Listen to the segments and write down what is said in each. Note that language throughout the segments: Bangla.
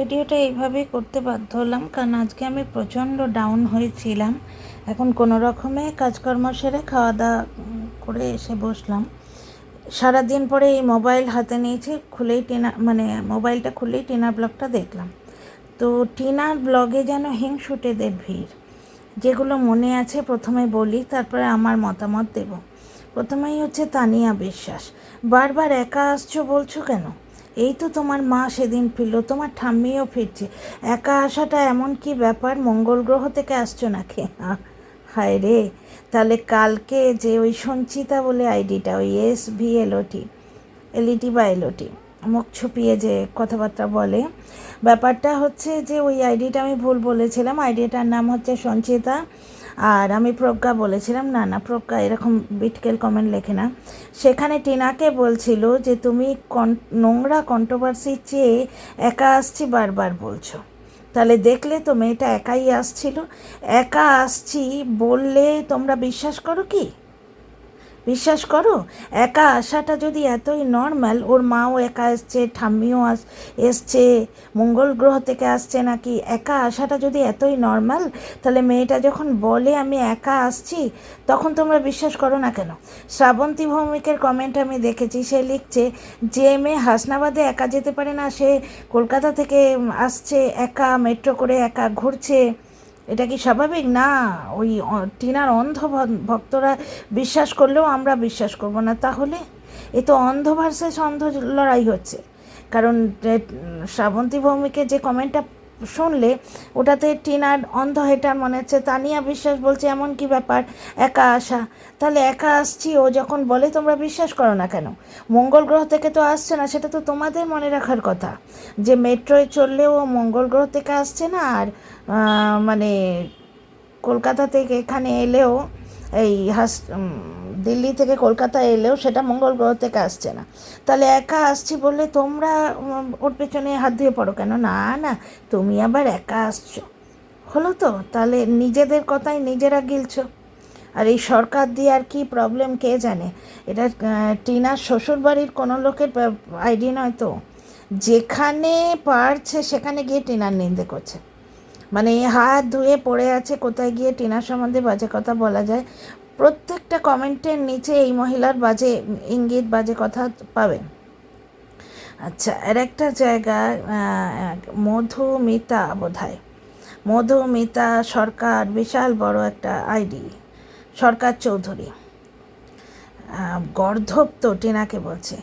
ভিডিওটা এইভাবেই করতে বাধ্য হলাম, কারণ আজকে আমি প্রচণ্ড ডাউন হয়েছিলাম। এখন কোনো রকমে কাজকর্ম সেরে খাওয়া দাওয়া করে এসে বসলাম। সারাদিন পরে এই মোবাইল হাতে নিয়েছি, খুলেই টিনা মানে মোবাইলটা খুলেই টিনার ব্লগটা দেখলাম। তো টিনার ব্লগে যেন হিংসুটেদের ভিড়। যেগুলো মনে আছে প্রথমে বলি, তারপরে আমার মতামত দেব। প্রথমেই হচ্ছে তানিয়া বিশ্বাস। বারবার একা আসছো বলছো কেন? এই তো তোমার মা সেদিন ফিরল, তোমার ঠাম্মিও ফিরছে। একা আসাটা এমন কি ব্যাপার? মঙ্গল গ্রহ থেকে আসছো নাকি? হায় রে। তাহলে কালকে যে ওই সঞ্চিতা বলে আইডিটা, ওই এস ভি এলওটি এলইটি বা এলওটি মুখ ছুপিয়ে যে কথাবার্তা বলে, ব্যাপারটা হচ্ছে যে ওই আইডিটা আমি ভুল বলেছিলাম। আইডিটার নাম হচ্ছে সঞ্চিতা। আর আমি প্রজ্ঞা বলেছিলাম, না না, প্রজ্ঞা এরকম বিটকেল কমেন্ট লেখে না। সেখানে টিনাকে বলছিল যে, তুমি কন- নোংরা কন্ট্রোভার্সি চেয়ে একা আসছি বারবার বলছো। তাহলে দেখলে তো মেয়েটা একাই আসছিল। একা আসছি বললে তোমরা বিশ্বাস করো কি? বিশ্বাস করো, একা আসাটা যদি এতই নর্মাল ওর মাও একা এসছে, ঠাম্মিও আস, এসছে, মঙ্গল গ্রহ থেকে আসছে নাকি, একা আসাটা যদি এতই নর্মাল তাহলে মেয়েটা যখন বলে আমি একা আসছি, তখন তোমরা বিশ্বাস করো না কেন? শ্রাবন্তী ভৌমিকের কমেন্ট আমি দেখেছি, সে লিখছে, যে মেয়ে হাসনাবাদে একা যেতে পারে না, সে কলকাতা থেকে আসছে, একা মেট্রো করে একা ঘুরছে। এটা কি স্বাভাবিক? না, ওই টিনার অন্ধ ভক্তরা বিশ্বাস করলেও আমরা বিশ্বাস করব না। তাহলে এ তো অন্ধ ভার্সেস অন্ধ লড়াই হচ্ছে। কারণ শ্রাবন্তী ভৌমিকের যে কমেন্টটা শুনলে ওটাতে টিনার অন্ধ হেটার মনে হচ্ছে। তানিয়া বিশ্বাস বলছে, এমন কি ব্যাপার? একা আসা। তাহলে একা আসছি, ও যখন বলে তোমরা বিশ্বাস করো না কেন? মঙ্গল গ্রহ থেকে তো আসছে না, সেটা তো তোমাদের মনে রাখার কথা। যে মেট্রোয় চললেও ও মঙ্গল গ্রহ থেকে আসছে না, আর মানে কলকাতা থেকে এখানে এলেও এই হাস দিল্লি থেকে কলকাতা এলেও সেটা মঙ্গল গ্রহ থেকে আসছে না। তাহলে একা আসছি বললে তোমরা ওর পেছনে হাত দিয়ে পড়ো কেন? না না, তুমি আবার একা আসছো। হলো তো? তাহলে নিজেদের কথাই নিজেরা গিলছো। আর এই সরকার দিয়ে আর কি প্রবলেম কে জানে? এটা টিনার শ্বশুরবাড়ির কোনো লোকের আইডি নয় তো? যেখানে পারছে সেখানে গিয়ে টিনার নিন্দে করছে। মানে হাত ধুয়ে পড়ে আছে, কোথায় গিয়ে টিনার সম্বন্ধে বাজে কথা বলা যায়? প্রত্যেকটা কমেন্টের নিচে এই মহিলার বাজে ইঙ্গিত, বাজে কথা পাবেন। আচ্ছা আর একটা জায়গা মধুমিতা বোধ হয় মধুমিতা সরকার, বিশাল বড় একটা আইডি, সরকার চৌধুরী। গর্ধব তো টিনাকে বলছে।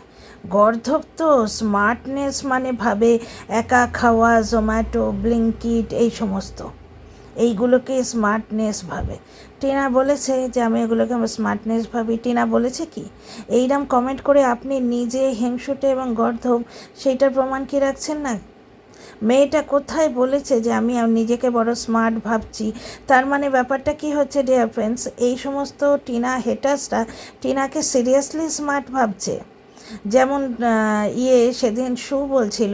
গর্ধব তো স্মার্টনেস মানে ভাবে একা খাওয়া জোম্যাটো ব্লিঙ্কিট এই সমস্ত। এইগুলোকে স্মার্টনেস ভাবে। টিনা বলেছে যে, আমি এগুলোকে আমার স্মার্টনেস ভাবি। টিনা বলেছে কি এইরকম কমেন্ট করে আপনি নিজে হেংসুটে এবং গর্ধব, সেইটার প্রমাণ কি রাখছেন না? মেয়েটা কোথায় বলেছে যে, আমি নিজেকে বড় স্মার্ট ভাবছি। তার মানে ব্যাপারটা কি হচ্ছে ডিয়ার ফ্রেন্ডস এই সমস্ত টিনা হেটার্সরা টিনাকে সিরিয়াসলি স্মার্ট ভাবছে। যেমন ইয়ে সেদিন সু বলছিল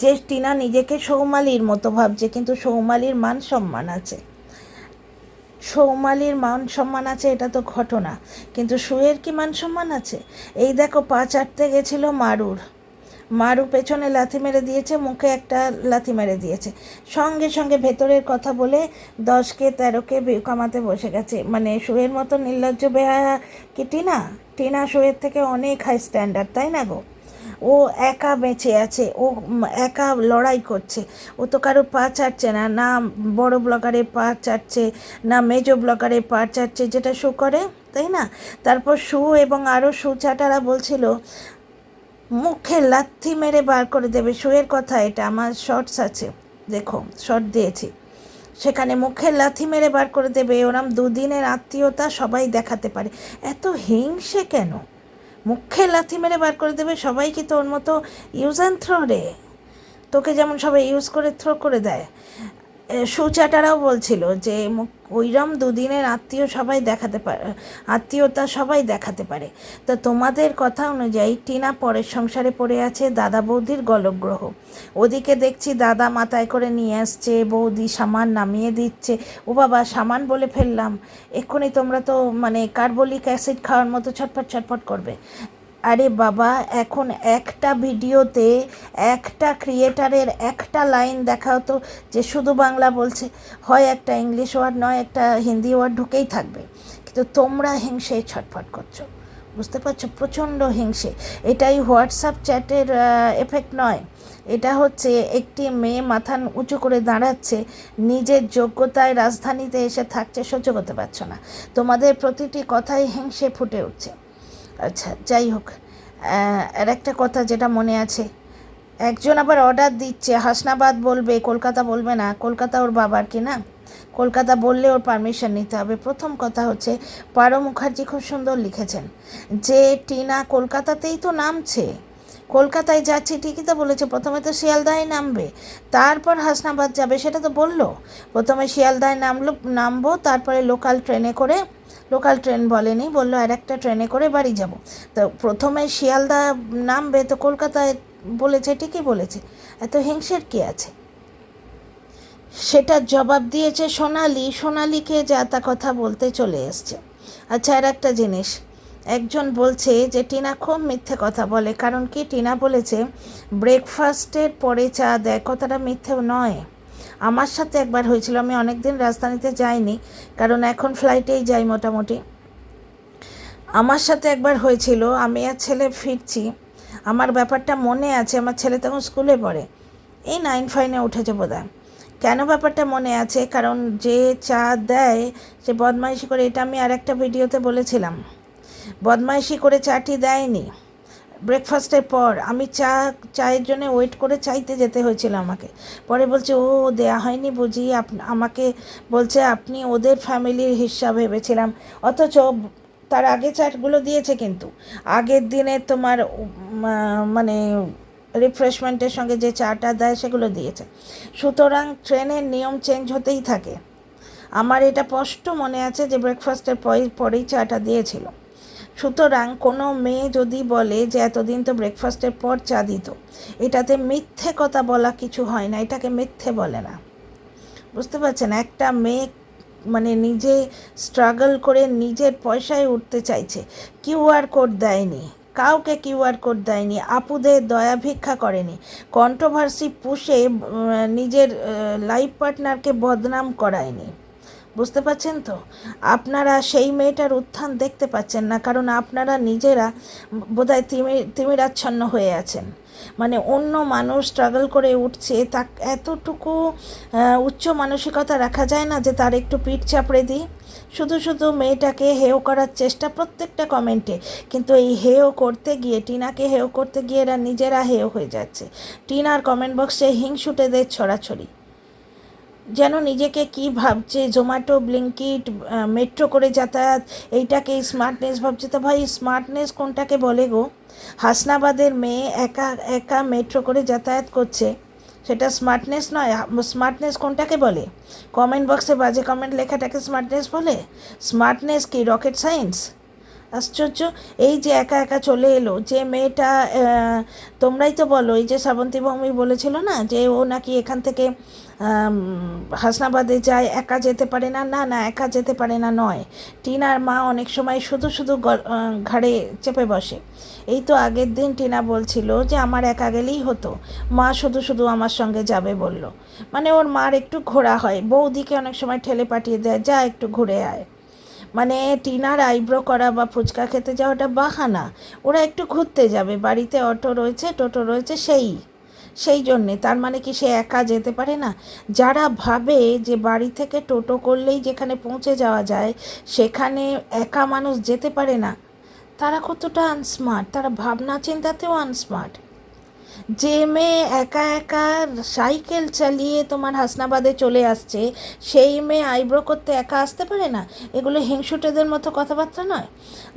যে টিনা নিজেকে সৌমালির মতো ভাবছে, কিন্তু সৌমালির মান সম্মান আছে। সৌমালির মান সম্মান আছে, এটা তো ঘটনা। কিন্তু সুয়ের কি মান সম্মান আছে? এই দেখো, পা চাটতে গেছিল মারুর। মারু পেছনে লাথি মেরে দিয়েছে, মুখে একটা লাথি মেরে দিয়েছে। সঙ্গে সঙ্গে ভেতরের কথা বলে দশকে তেরোকে কামাতে বসে গেছে। মানে সুয়ের মতো নির্লজ্জ বেহায়া কি টিনা? টিনা সুয়ের থেকে অনেক হাই স্ট্যান্ডার্ড তাই না গো? ও একা বেঁচে আছে, ও একা লড়াই করছে। ও তো কারও পা চাটছে না না বড় ব্লগারের পা চাটছে না মেজো ব্লগারের পা চাটছে যেটা শু করে, তাই না? তারপর শু এবং আরও শু চাটারা বলছিল মুখে লাথি মেরে বার করে দেবে, শুয়ের কথা এটা, আমার শর্টস আছে। দেখো শর্ট দিয়েছি। সেখানে মুখে লাথি মেরে বার করে দেবে, ওরম দুদিনের আত্মীয়তা সবাই দেখাতে পারে। এত হিংসে কেন? মুখে লাথি মেরে বার করে দেবে সবাই কি তোর মতো ইউজ অ্যান্ড থ্রো রে? তোকে যেমন সবাই ইউজ করে থ্রো করে দেয়। সুচাটারাও বলছিল যে ওইরম দুদিনের আত্মীয় সবাই দেখাতে পারে, আত্মীয়তা সবাই দেখাতে পারে। তো তোমাদের কথা অনুযায়ী টিনা পরের সংসারে পড়ে আছে দাদা বৌদির গলগ্রহ। ওদিকে দেখছি দাদা মাথায় করে নিয়ে আসছে, বৌদি সামান নামিয়ে দিচ্ছে। ও বাবা, সামান বলে ফেললাম, এক্ষুনি তোমরা তো মানে কার্বলিক অ্যাসিড খাওয়ার মতো ছটফট ছটফট করবে। আরে বাবা, এখন একটা ভিডিওতে একটা ক্রিয়েটারের একটা লাইন দেখা হতো যে শুধু বাংলা বলছে। হয় একটা ইংলিশ ওয়ার্ড নয় একটা হিন্দি ওয়ার্ড ঢুকেই থাকবে। কিন্তু তোমরা হিংসে ছটফট করছ। বুঝতে পারছ? প্রচণ্ড হিংসে। এটাই হোয়াটসঅ্যাপ চ্যাটের এফেক্ট নয়। এটা হচ্ছে একটি মেয়ে মাথা উঁচু করে দাঁড়াচ্ছে, নিজের যোগ্যতায় রাজধানীতে এসে থাকছে, সহ্য করতে পারছ না। তোমাদের প্রতিটি কথাই হিংসে ফুটে উঠছে। আচ্ছা যাই হোক। আর একটা কথা যেটা মনে আছে, একজন আবার অর্ডার দিচ্ছে, হাসনাবাদ বলবে, কলকাতা বলবে না, কলকাতা ওর বাবার কি না? কলকাতা বললে ওর পারমিশন নিতে হবে। প্রথম কথা হচ্ছে, পারো মুখার্জি খুব সুন্দর লিখেছেন। যে টিনা কলকাতাতেই তো নামছে। কলকাতায় যাচ্ছে, ঠিকই তো বলেছে। প্রথমে তো শিয়ালদায় নামবে, তারপর হাসনাবাদ যাবে, সেটা তো বলল। প্রথমে শিয়ালদায় নামলো, নামবো, তারপরে লোকাল ট্রেনে করে, লোকাল ট্রেন বলেনি, বলল আর একটা ট্রেনে করে বাড়ি যাব। তো প্রথমে শিয়ালদা নামবে তো কলকাতায় বলেছে, ঠিকই বলেছে। এত হিংসের কী আছে? সেটার জবাব দিয়েছে সোনালি, সোনালিকে যা তা কথা বলতে চলে এসছে। আচ্ছা আর একটা জিনিস একজন বলছে যে, টিনা খুব মিথ্যে কথা বলে। কারণ কি? টিনা বলেছে, ব্রেকফাস্টের পরে চা দেয়। কথাটা মিথ্যেও নয়। আমার সাথে একবার হয়েছিল, আমি অনেক দিন রাজধানীতে যাইনি, কারণ এখন ফ্লাইটেই যাই মোটামুটি। আমার সাথে একবার হয়েছিল, আমি আর ছেলে ফিরছি। আমার ব্যাপারটা মনে আছে, আমার ছেলে তখন স্কুলে পড়ে। এই নাইন ফাইনে উঠেছে বোধহয়। কেন ব্যাপারটা মনে আছে? কারণ যে চা দেয়, সে বদমাইশি করে, এটা আমি আর একটা ভিডিওতে বলেছিলাম। বদমাইশি করে চাটি দেয়নি। ব্রেকফাস্টের পর আমি চা, চায়ের জন্য ওয়েট করে চাইতে যেতে হয়েছিল আমাকে। পরে বলছে, ও, দেয়া হয়নি বুঝি। আমাকে বলছে, আপনি ওদের ফ্যামিলির হিসাব ভেবেছিলাম। অথচ তার আগে চাটগুলো দিয়েছে কিন্তু। আগের দিনে তোমার মানে রিফ্রেশমেন্টের সঙ্গে যে চাটা দেয় সেগুলো দিয়েছে। সুতরাং ট্রেনের নিয়ম চেঞ্জ হতেই থাকে। আমার এটা স্পষ্ট মনে আছে যে ব্রেকফাস্টের পরে- পরেই চাটা দিয়েছিল। সুতরাং কোনো মেয়ে যদি বলে যে এতদিন তো ব্রেকফাস্টের পর চা দিত, এটাতে মিথ্যে কথা বলা কিছু হয় না, এটাকে মিথ্যে বলে না। বুঝতে পারছেন? একটা মেয়ে মানে নিজে স্ট্রাগল করে নিজের পয়সায় উঠতে চাইছে কিউআর কোড দেয়নি, কাউকে কিউআর কোড দেয়নি, আপুদের দয়া ভিক্ষা করেনি কন্ট্রোভার্সি পুষে নিজের লাইফ পার্টনারকে বদনাম করায়নি। বুঝতে পারছেন তো? আপনারা সেই মেয়েটার উত্থান দেখতে পাচ্ছেন না, কারণ আপনারা নিজেরা বোধহয় তিমি, তিমিরাচ্ছন্ন হয়ে আছেন। মানে অন্য মানুষ স্ট্রাগল করে উঠছে, তা এতটুকু উচ্চ মানসিকতা রাখা যায় না যে তার একটু পিঠ চাপড়ে দিই? শুধু শুধু মেয়েটাকে হেয় করার চেষ্টা প্রত্যেকটা কমেন্টে কিন্তু এই হেয় করতে গিয়ে, টিনাকে হেয় করতে গিয়ে এরা নিজেরা হেয় হয়ে যাচ্ছে। টিনার কমেন্ট বক্সে হিংসুটেদের ছড়াছড়ি। যেন নিজেকে কি ভাবছে জোম্যাটো ব্লিঙ্কিট মেট্রো করে যাতায়াত, এইটাকে স্মার্টনেস ভাবছে। তো ভাই স্মার্টনেস কোনটাকে বলে গো? হাসনাবাদের মেয়ে একা একা মেট্রো করে যাতায়াত করছে। সেটা স্মার্টনেস নয় স্মার্টনেস কোনটাকে বলে? কমেন্ট বক্সে বাজে কমেন্ট লেখাটাকে স্মার্টনেস বলে? স্মার্টনেস কি রকেট সায়েন্স আশ্চর্য। এই যে একা একা চলে এলো, যে মেয়েটা তোমরাই তো বলো, এই যে শ্রাবন্তী ভৌমি বলেছিল না যে ও নাকি এখান থেকে হাসনাবাদে যায়, একা যেতে পারে না? না না, একা যেতে পারে না, নয়। টিনার মা অনেক সময় শুধু শুধু ঘাড়ে চেপে বসে। এই তো আগের দিন টিনা বলছিল যে আমার একা গেলেই হতো। মা শুধু শুধু আমার সঙ্গে যাবে বলল। মানে ওর মার একটু ঘোরা হয়। বৌদিকে অনেক সময় ঠেলে পাঠিয়ে দেয়, যা একটু ঘুরে আয়। মানে টিনার আইব্রো করা বা ফুচকা খেতে যাওয়াটা বাহানা। ওরা একটু ঘুরতে যাবে, বাড়িতে অটো রয়েছে, টোটো রয়েছে, সেই সেই জন্যে। তার মানে কি সে একা যেতে পারে না? যারা ভাবে যে বাড়ি থেকে টোটো করলেই যেখানে পৌঁছে যাওয়া যায়, সেখানে একা মানুষ যেতে পারে না, তারা কতটা আনস্মার্ট তারা ভাবনা চিন্তাতেও আনস্মার্ট যে মেয়ে একা একা সাইকেল চালিয়ে তোমার হাসনাবাদে চলে আসছে, সেই মেয়ে আইব্রো করতে একা আসতে পারে না? এগুলো হিংসুটেদের মতো কথাবার্তা নয়।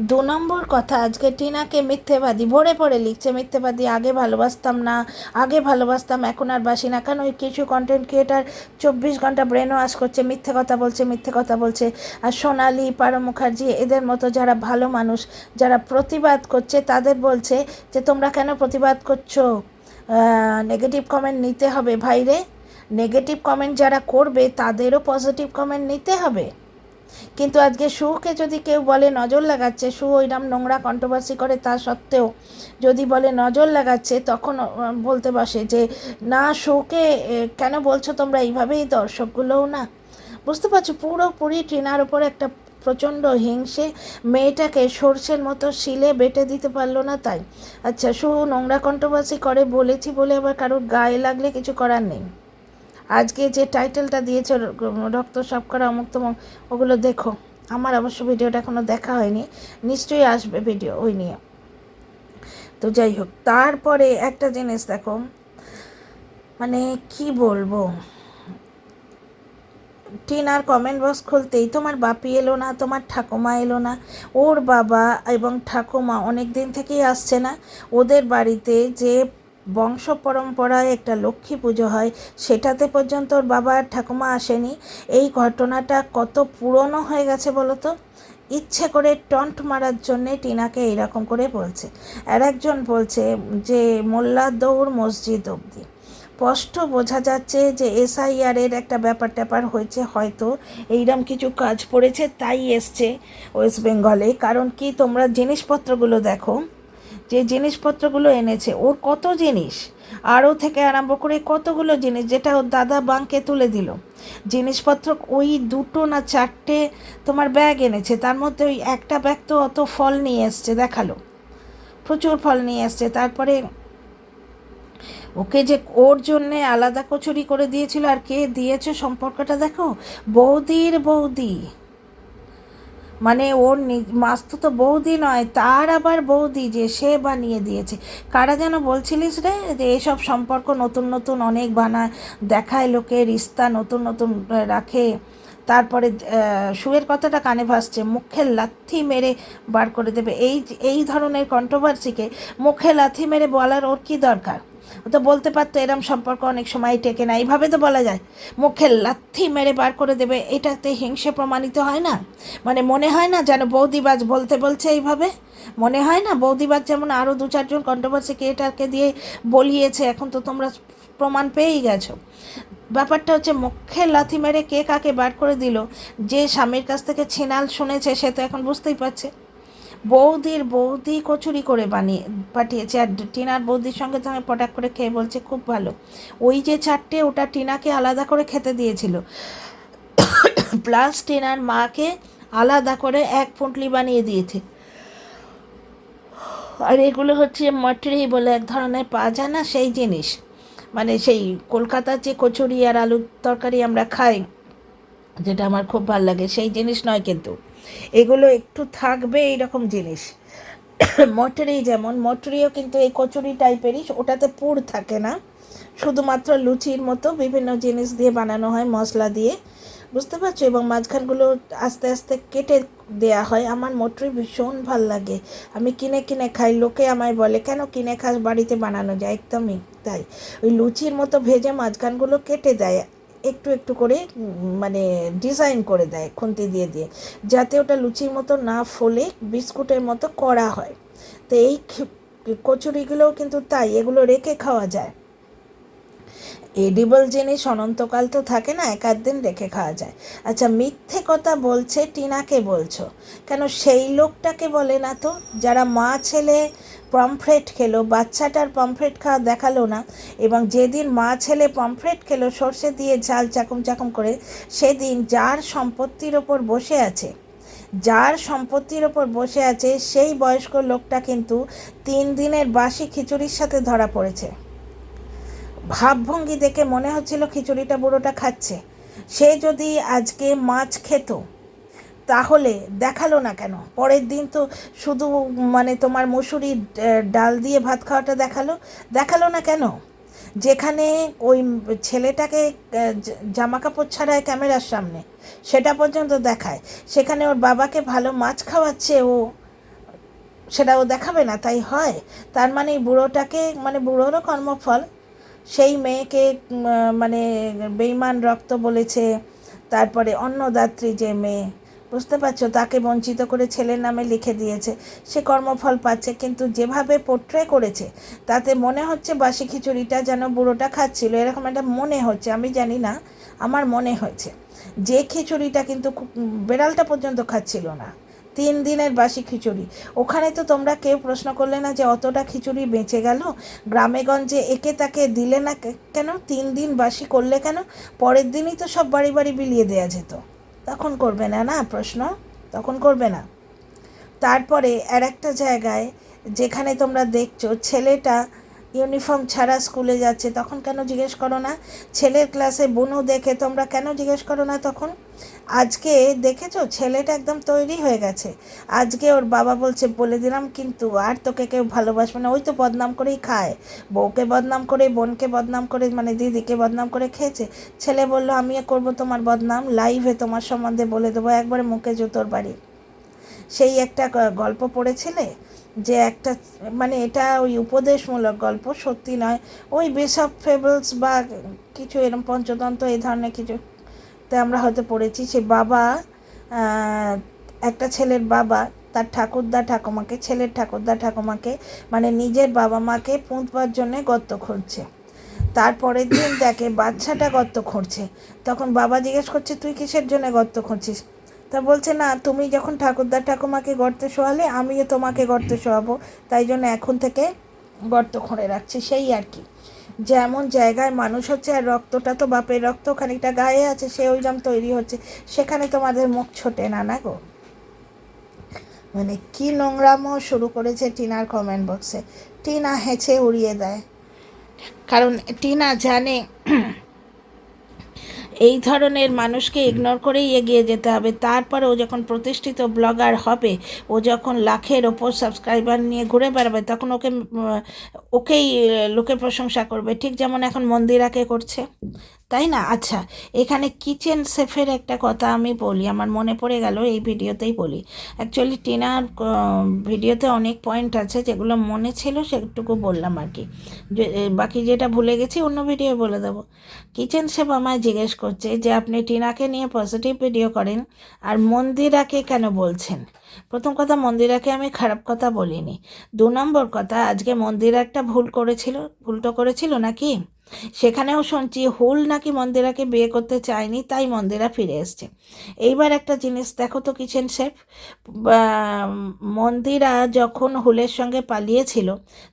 দু নম্বর কথা, আজকে টিনাকে মিথ্যেবাদী, ভরে পড়ে লিখছে, মিথ্যেবাদী, আগে ভালোবাসতাম না, আগে ভালোবাসতাম, এখন আর বাসি না। কারণ ওই কিছু কন্টেন্ট ক্রিয়েটার চব্বিশ ঘণ্টা ব্রেন ওয়াশ করছে, মিথ্যে কথা বলছে, মিথ্যে কথা বলছে। আর সোনালি, পারো মুখার্জি, এদের মতো যারা ভালো মানুষ, যারা প্রতিবাদ করছে, তাদের বলছে যে, তোমরা কেন প্রতিবাদ করছ? নেগেটিভ কমেন্ট নিতে হবে ভাইরে নেগেটিভ কমেন্ট যারা করবে, তাদেরও পজিটিভ কমেন্ট নিতে হবে। কিন্তু আজকে শুকে যদি কেউ বলে নজর লাগাচ্ছে শু ওইরকম নোংরা কন্ট্রোভার্সি করে তা সত্ত্বেও যদি বলে নজর লাগাচ্ছে, তখন বলতে বসে যে, না শুকে কেন বলছো তোমরা এইভাবেই দর্শকগুলোও না? বুঝতে পারছ? পুরোপুরি ট্রেনার ওপর একটা প্রচণ্ড হিংসে মেয়েটাকে সর্ষের মতো শিলে বেটে দিতে পারল না তাই। আচ্ছা শু নোংরা কন্ট্রোভার্সি করে, বলেছি বলে আবার কারোর গায়ে লাগলে কিছু করার নেই। আজকে যে টাইটেলটা দিয়েছে, রক্ত সাফ করা, অমুক তমুক, ওগুলো দেখো। আমার অবশ্য ভিডিওটা এখনও দেখা হয়নি। নিশ্চয়ই আসবে ভিডিও ওই নিয়ে। তো যাই হোক, তারপরে একটা জিনিস দেখো। মানে কি বলব? টিনার কমেন্ট বক্স খুলতেই তোমার বাপি এলো না, তোমার ঠাকুমা এলো না। ওর বাবা এবং ঠাকুমা অনেক দিন থেকেই আসছে না। ওদের বাড়িতে যে বংশ পরম্পরায় একটা লক্ষ্মী পুজো হয়, সেটাতে পর্যন্ত ওর বাবা আর ঠাকুমা আসেনি। এই ঘটনাটা কত পুরনো হয়ে গেছে বলো তো? ইচ্ছে করে টন্ট মারার জন্যে টিনাকে এইরকম করে বলছে। আর একজন বলছে যে মোল্লা দৌড় মসজিদ অবধি। স্পষ্ট বোঝা যাচ্ছে যে এসআইআর এর একটা ব্যাপার ট্যাপার হয়েছে, হয়তো এইরকম কিছু কাজ পড়েছে, তাই এসছে ওয়েস্ট বেঙ্গলে। কারণ কি, তোমরা জিনিসপত্রগুলো দেখো, যে জিনিসপত্রগুলো এনেছে, ওর কত জিনিস? আরও থেকে আরম্ভ করে কতগুলো জিনিস, যেটা ওর দাদা বাঙ্কে তুলে দিল। জিনিসপত্র ওই দুটো না চারটে তোমার ব্যাগ এনেছে, তার মধ্যে ওই একটা ব্যাগ তো অত ফল নিয়ে এসছে, দেখাল। প্রচুর ফল নিয়ে এসছে, তারপরে ওকে যে ওর জন্যে আলাদা কচুরি করে দিয়েছিল আর কে দিয়েছে সম্পর্কটা দেখো? বৌদির বৌদি। মানে ওর মাস্ত তো বৌদি নয়, তার আবার বৌদি যে সে বানিয়ে দিয়েছে। কারা যেন বলছিলিস রে যে এসব সম্পর্ক নতুন নতুন অনেক বানায়, দেখায় লোকে, রিস্তা নতুন নতুন রাখে। তারপরে শুয়ের কথাটা কানে ভাসছে, মুখে লাথি মেরে বার করে দেবে। এই এই ধরনের কন্ট্রোভার্সিকে মুখে লাথি মেরে বলার ওর কী দরকার? ও তো বলতে পারতো এরম সম্পর্ক অনেক সময় টেকে না। এইভাবে তো বলা যায়। মুখে লাথি মেরে বার করে দেবে, এটাতে হিংসে প্রমাণিত হয় না? মানে মনে হয় না যেন বৌদিবাজ বলতে বলছে এইভাবে? মনে হয় না বৌদিবাজ যেমন আরও দু চারজন কন্ট্রোভার্সি ক্রিয়েটারকে দিয়ে বলিয়েছে, এখন তো তোমরা প্রমাণ পেয়েই গেছো। ব্যাপারটা হচ্ছে মুখে লাথি মেরে কে কাকে বার করে দিল? যে স্বামীর কাছ থেকে ছিনাল শুনেছে, সে তো এখন বুঝতেই পারছে। বৌদির বৌদি কচুরি করে বানিয়ে, পাঠিয়েছে। আর টিনার বৌদির সঙ্গে সঙ্গে পটাক করে খেয়ে বলছে, খুব ভালো। ওই যে চারটে, ওটা টিনাকে আলাদা করে খেতে দিয়েছিল। প্লাস টিনার মাকে আলাদা করে এক পুঁটলি বানিয়ে দিয়েছে। আর এগুলো হচ্ছে মটরি বলে এক ধরনের পাওয়া না সেই জিনিস। মানে সেই কলকাতার যে কচুরি আর আলুর তরকারি আমরা খাই, যেটা আমার খুব ভালো লাগে, সেই জিনিস নয় কিন্তু। এগুলো একটু থাকবে এইরকম জিনিস। মটরি যেমন, মটরিও কিন্তু এই কচুরি টাইপেরই, ওটাতে পুর থাকে না। শুধুমাত্র লুচির মতো বিভিন্ন জিনিস দিয়ে বানানো হয়, মশলা দিয়ে। বুঝতে পারছ? এবং মাঝখানগুলো আস্তে আস্তে কেটে দেয়া হয়। আমার মটরি ভীষণ ভালো লাগে। আমি কিনে কিনে খাই, লোকে আমায় বলে, কেন কিনে খাস? বাড়িতে বানানো যায়। একদমই তাই। ওই লুচির মতো ভেজে মাঝখানগুলো কেটে দেয়। একটু একটু করে মানে ডিজাইন করে দেয় খুন্তি দিয়ে দিয়ে, যাতে ওটা লুচির মতো না ফলে বিস্কুটের মতো করা হয়। তো এই কচুরিগুলোও কিন্তু তাই, এগুলো রেখে খাওয়া যায়। এডিবল জিনিস অনন্তকাল তো থাকে না, এক দিন রেখে খাওয়া যায়। আচ্ছা মিথ্যে কথা বলছে টিনাকে বলছো। কেন সেই লোকটাকে বলে না তো? যারা মা ছেলে পমফ্রেট খেলো, বাচ্চাটার পমফ্রেট খাওয়া দেখাল না, এবং যেদিন মা ছেলে পমফ্রেট খেলো, সর্ষে দিয়ে ঝাল চাকুম চাকুম করে, সেদিন যার সম্পত্তির ওপর বসে আছে, যার সম্পত্তির ওপর বসে আছে, সেই বয়স্ক লোকটা কিন্তু তিন দিনের বাসি খিচুড়ির সাথে ধরা পড়েছে। ভাবভঙ্গি দেখে মনে হচ্ছিল খিচুড়িটা বুড়োটা খাচ্ছে। সে যদি আজকে মাছ খেত, তাহলে দেখাল না কেন? পরের দিন তো শুধু মানে তোমার মুসুরি ডাল দিয়ে ভাত খাওয়াটা দেখাল। দেখাল না কেন? যেখানে ওই ছেলেটাকে জামা কাপড় ছাড়ায় ক্যামেরার সামনে, সেটা পর্যন্ত দেখায়। সেখানে ওর বাবাকে ভালো মাছ খাওয়াচ্ছে ও, সেটা ও দেখাবে না, তাই হয়। তার মানে বুড়োটাকে মানে বুড়োরও কর্মফল। সেই মেয়েকে মানে বেইমান রক্ত বলেছে। তারপরে অন্নদাত্রী যে মেয়ে, বুঝতে পারছ? তাকে বঞ্চিত করে ছেলের নামে লিখে দিয়েছে। সে কর্মফল পাচ্ছে, কিন্তু যেভাবে পোট্রে করেছে, তাতে মনে হচ্ছে বাসি খিচুড়িটা যেন বুড়োটা খাচ্ছিল। এরকম একটা মনে হচ্ছে, আমি জানি না, আমার মনে হয়েছে। যে খিচুড়িটা কিন্তু বেড়ালটা পর্যন্ত খাচ্ছিল না। তিন দিনের বাসি খিচুড়ি। ওখানে তো তোমরা কেউ প্রশ্ন করলে না যে অতটা খিচুড়ি বেঁচে গেল। গ্রামেগঞ্জে একে তাকে দিলে না কেন? তিন দিন বাসি করলে কেন? পরের দিনই তো সব বাড়ি বাড়ি বিলিয়ে দেওয়া যেত। তখন করবে না না প্রশ্ন? তখন করবে না। তারপরে আর একটা জায়গায় যেখানে তোমরা দেখছ ছেলেটা ইউনিফর্ম ছাড়া স্কুলে যাচ্ছে, তখন কেন জিজ্ঞেস করো না? ছেলের ক্লাসে বুনু দেখে তোমরা কেন জিজ্ঞেস করো না তখন? আজকে দেখেছ? ছেলেটা একদম তৈরি হয়ে গেছে। আজকে ওর বাবা বলছে, বলে দিলাম কিন্তু আর তোকে কেউ ভালোবাসবে না। ওই তো বদনাম করেই খায়। বউকে বদনাম করে, বোনকে বদনাম করে মানে দিদিকে বদনাম করে খেয়েছে। ছেলে বলল, আমিও করব তোমার বদনাম, লাইভে তোমার সম্বন্ধে বলে দেবো, একবারে মুখে জুতোর বাড়ি। সেই একটা গল্প পড়েছিলে? যে একটা মানে এটা ওই উপদেশমূলক গল্প, সত্যি নয়। ওই বেসব ফেবলস বা কিছু এরকম পঞ্চতন্ত্র, এই ধরনের কিছু তে আমরা হয়তো পড়েছি, সে বাবা একটা ছেলের বাবা, তার ঠাকুরদা ঠাকুমাকে, ছেলের ঠাকুরদা ঠাকুমাকে মানে নিজের বাবা মাকে পুঁতবার জন্যে গর্ত খুঁড়ছে। তারপরের দিন দেখে বাচ্চাটা গর্ত খুঁড়ছে। তখন বাবা জিজ্ঞেস করছে, তুই কিসের জন্য গর্ত খুঁড়ছিস? তা বলছে, না, তুমি যখন ঠাকুরদা ঠাকুমাকে গর্তে শোয়ালে, আমিও তোমাকে গর্তে শোয়াবো। তাই জন্য এখন থেকে গর্ত খুঁড়ে রাখছি। সেই আর কি। যেমন জায়গায় মানুষ হচ্ছে, আর রক্তটা তো বাপের রক্ত, খানিকটা গায়ে আছে, সে ওইরকম তৈরি হচ্ছে। সেখানে তোমাদের মুখ ছোটে না না গো? মানে কি নোংরামো শুরু করেছে টিনার কমেন্ট বক্সে টিনা হেঁচে উড়িয়ে দেয়। কারণ টিনা জানে এই ধরনের মানুষকে ইগনোর করেই এগিয়ে যেতে হবে। তারপরে ও যখন প্রতিষ্ঠিত ব্লগার হবে ও যখন লাখের ওপর সাবস্ক্রাইবার নিয়ে ঘুরে বেড়াবে তখন ওকে ওকেই লোকে প্রশংসা করবে। ঠিক যেমন এখন মন্দিরাকে করছে। তাই না? আচ্ছা এখানে কিচেন সেফের একটা কথা আমি বলি, আমার মনে পড়ে গেল, এই ভিডিওতেই বলি। অ্যাকচুয়ালি টিনার ভিডিওতে অনেক পয়েন্ট আছে, যেগুলো মনে ছিল, সেটুকু বললাম আর কি। বাকি যেটা ভুলে গেছি, অন্য ভিডিও বলে দেবো। কিচেন শেফ আমায় জিজ্ঞেস করছে যে, আপনি টিনাকে নিয়ে পজিটিভ ভিডিও করেন, আর মন্দিরাকে কেন বলছেন? প্রথম কথা, মন্দিরাকে আমি খারাপ কথা বলিনি। দু নম্বর কথা, আজকে মন্দিরা একটা ভুল করেছিল ভুল তো করেছিল নাকি? সেখানেও শুনছি হুল নাকি মন্দিরাকে বিয়ে করতে চায়নি, তাই মন্দিরা ফিরে এসছে। এইবার একটা জিনিস, দেখো তো কিচেন শেফ মন্দিরা যখন হুলের সঙ্গে পালিয়েছিল,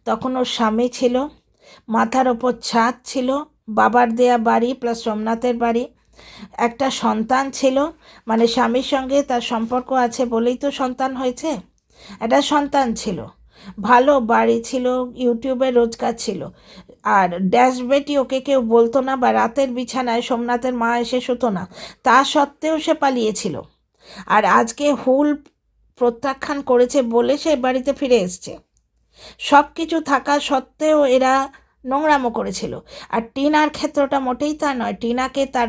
তখন ওর স্বামী ছিল, মাথার ওপর ছাদ ছিল, বাবার দেয়া বাড়ি প্লাস সোমনাথের বাড়ি। একটা সন্তান ছিল মানে স্বামীর সঙ্গে তার সম্পর্ক আছে বলেই তো সন্তান হয়েছে। একটা সন্তান ছিল, ভালো বাড়ি ছিল, ইউটিউবে রোজগার ছিল। আর ড্যাশ বেটি ওকে কেউ বলতো না বা রাতের বিছানায় সোমনাথের মা এসে শুতো না। তা সত্ত্বেও সে পালিয়েছিল। আর আজকে হুল প্রত্যাখ্যান করেছে বলে সে বাড়িতে ফিরে এসছে। সব কিছু থাকা সত্ত্বেও এরা নোংরামো করেছিল। আর টিনার ক্ষেত্রটা মোটেই তা নয়। টিনাকে তার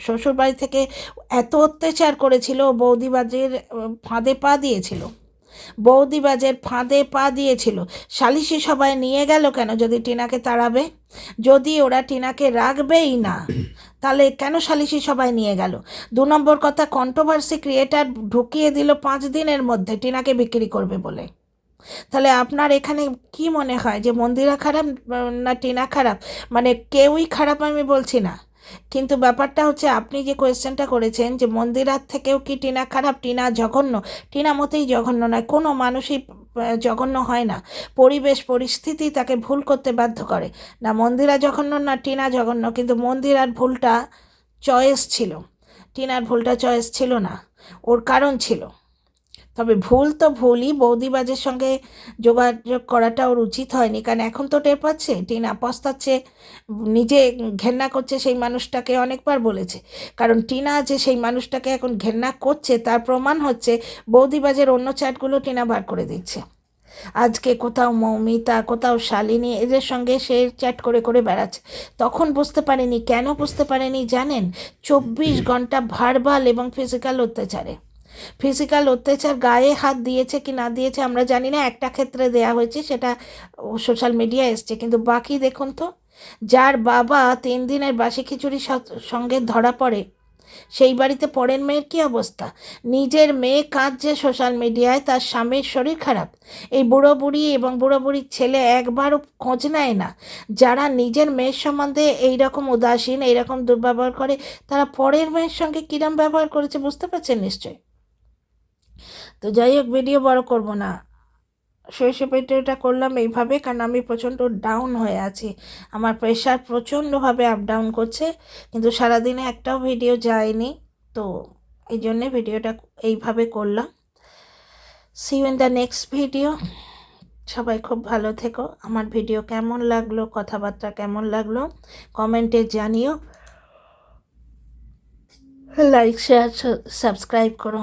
শ্বশুরবাড়ি থেকে এত অত্যাচার করেছিল, বৌদিবাজের ফাঁদে পা দিয়েছিল। বৌদিবাজের ফাঁদে পা দিয়েছিল। সালিশি সবাই নিয়ে গেল কেন? যদি টিনাকে তাড়াবে? যদি ওরা টিনাকে রাখবেই না, তাহলে কেন সালিশি সবাই নিয়ে গেল? দু নম্বর কথা কন্ট্রোভার্সি ক্রিয়েটার ঢুকিয়ে দিল পাঁচ দিনের মধ্যে, টিনাকে বিক্রি করবে বলে। তাহলে আপনার এখানে কি মনে হয় যে মন্দিরা খারাপ না টিনা খারাপ? মানে কেউই খারাপ আমি বলছি না। কিন্তু ব্যাপারটা হচ্ছে আপনি যে কোয়েশ্চেনটা করেছেন যে মন্দিরার থেকেও কি টিনা খারাপ? টিনা জঘন্য। টিনা মতেই জঘন্য নয়। কোনো মানুষই জঘন্য হয় না। পরিবেশ, পরিস্থিতি তাকে ভুল করতে বাধ্য করে। না, মন্দিরা জঘন্য, না টিনা জঘন্য। কিন্তু মন্দিরার ভুলটা চয়েস ছিল। টিনার ভুলটা চয়েস ছিল না। ওর কারণ ছিল। তবে ভুল তো ভুলই। বৌদিবাজের সঙ্গে যোগাযোগ করাটা ওর উচিত হয়নি। কারণ এখন তো টের পাচ্ছে, টিনা পস্তাচ্ছে, নিজে ঘেন্না করছে সেই মানুষটাকে অনেকবার বলেছে। কারণ টিনা যে সেই মানুষটাকে এখন ঘেন্না করছে, তার প্রমাণ হচ্ছে বৌদিবাজের অন্য চ্যাটগুলো টিনা বার করে দিচ্ছে। আজকে কোথাও মৌমিতা, কোথাও শালিনী এদের সঙ্গে সে চ্যাট করে করে বেড়াচ্ছে। তখন বুঝতে পারেনি, কেন বুঝতে পারেনি জানেন? চব্বিশ ঘণ্টা ভার্বাল এবং ফিজিক্যাল অত্যাচারে। ফিজিক্যাল অত্যাচার গায়ে হাত দিয়েছে কি না দিয়েছে আমরা জানি না, একটা ক্ষেত্রে দেয়া হয়েছে, সেটা সোশ্যাল মিডিয়া এসছে। কিন্তু বাকি দেখুন তো, যার বাবা তিন দিনের বাসি খিচুড়ির সঙ্গে ধরা পড়ে, সেই বাড়িতে পরের মেয়ের কী অবস্থা? নিজের মেয়ে কাঁদছে সোশ্যাল মিডিয়ায় তার স্বামীর শরীর খারাপ। এই বুড়ো বুড়ি এবং বুড়ো বুড়ির ছেলে একবারও খোঁজ নেয় না। যারা নিজের মেয়ের সম্বন্ধে এইরকম উদাসীন, এইরকম দুর্ব্যবহার করে, তারা পরের মেয়ের সঙ্গে কিরম ব্যবহার করেছে বুঝতে পারছেন নিশ্চয়ই? তো যাই হোক ভিডিও বড় করব না। শেষে ভিডিওটা করলাম এইভাবে, কারণ আমি প্রচণ্ড ডাউন হয়ে আছি। আমার প্রেশার প্রচণ্ডভাবে আপ ডাউন করছে, কিন্তু সারাদিনে একটাও ভিডিও যায়নি। তো এই জন্যে ভিডিওটা এইভাবে করলাম। See you in the next video সবাই খুব ভালো থেকো। আমার ভিডিও কেমন লাগল, কথাবার্তা কেমন লাগল কমেন্টে জানিও। লাইক শেয়ার সাবস্ক্রাইব করো।